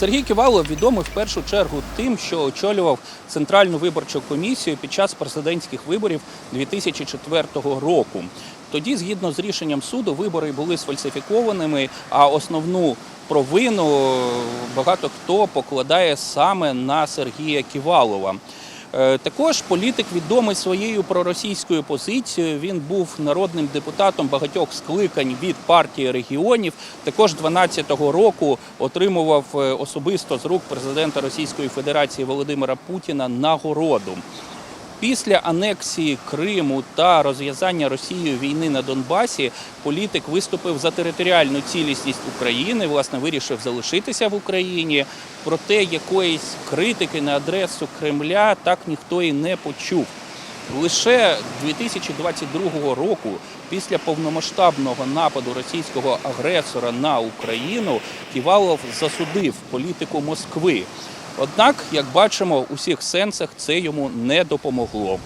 Сергій Ківалов відомий в першу чергу тим, що очолював Центральну виборчу комісію під час президентських виборів 2004 року. Тоді, згідно з рішенням суду, вибори були сфальсифікованими, а основну провину багато хто покладає саме на Сергія Ківалова. Е, Також політик відомий своєю проросійською позицією. Він був народним депутатом багатьох скликань від партії регіонів. Також 12-го року отримував е, особисто з рук президента Російської Федерації Володимира Путіна нагороду. Після анексії Криму та розв'язання Росією війни на Донбасі політик виступив за територіальну цілісність України, власне, вирішив залишитися в Україні. Проте якоїсь критики на адресу Кремля так ніхто і не почув. Лише 2022 року, після повномасштабного нападу російського агресора на Україну, Ківалов засудив політику Москви. Однак, як бачимо, у всіх сенсах це йому не допомогло.